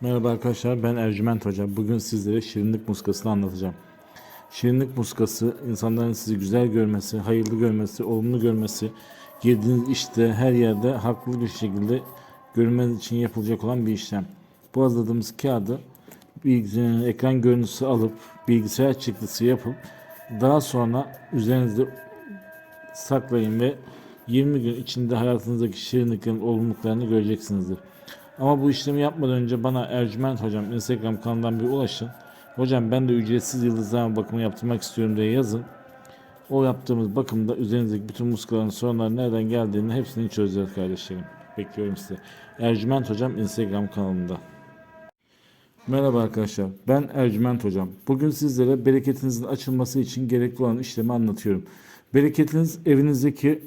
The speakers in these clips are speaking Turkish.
Merhaba arkadaşlar ben Ercüment Hoca. Bugün sizlere şirinlik muskasını anlatacağım. Şirinlik muskası insanların sizi güzel görmesi, hayırlı görmesi, olumlu görmesi, girdiğiniz işte her yerde haklı bir şekilde görünmeniz için yapılacak olan bir işlem. Bu hazırladığımız kağıdı ekran görüntüsü alıp bilgisayar çıktısı yapıp daha sonra üzerinizde saklayın ve 20 gün içinde hayatınızdaki şirinliklerin olumluluklarını göreceksinizdir. Ama bu işlemi yapmadan önce bana Ercüment Hocam Instagram kanalından bir ulaşın. Hocam ben de ücretsiz yıldızlama bakımı yaptırmak istiyorum diye yazın. O yaptığımız bakımda üzerinizdeki bütün muskaların sorunları nereden geldiğini hepsini çözeceğiz kardeşlerim. Bekliyorum sizi. Ercüment Hocam Instagram kanalında. Merhaba arkadaşlar. Ben Ercüment Hocam. Bugün sizlere bereketinizin açılması için gerekli olan işlemi anlatıyorum. Bereketiniz evinizdeki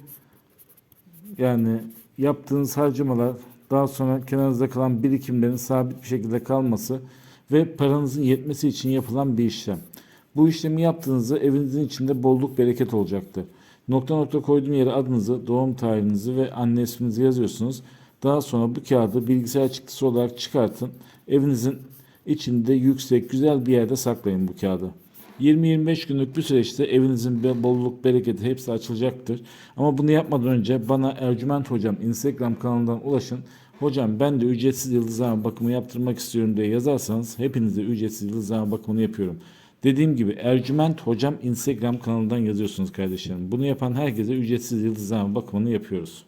yani yaptığınız harcamalar daha sonra kenarınızda kalan birikimlerin sabit bir şekilde kalması ve paranızın yetmesi için yapılan bir işlem. Bu işlemi yaptığınızda evinizin içinde bolluk bereket olacaktır. Nokta nokta koyduğum yere adınızı, doğum tarihinizi ve anne isminizi yazıyorsunuz. Daha sonra bu kağıdı bilgisayar çıktısı olarak çıkartın. Evinizin içinde yüksek, güzel bir yerde saklayın bu kağıdı. 20-25 günlük bir süreçte evinizin bolluk, bereketi hepsi açılacaktır. Ama bunu yapmadan önce bana Ercüment Hocam Instagram kanalından ulaşın. Hocam ben de ücretsiz yıldızlama bakımı yaptırmak istiyorum diye yazarsanız hepinize ücretsiz yıldızlama bakımını yapıyorum. Dediğim gibi Ercüment Hocam Instagram kanalından yazıyorsunuz kardeşlerim. Bunu yapan herkese ücretsiz yıldızlama bakımını yapıyoruz.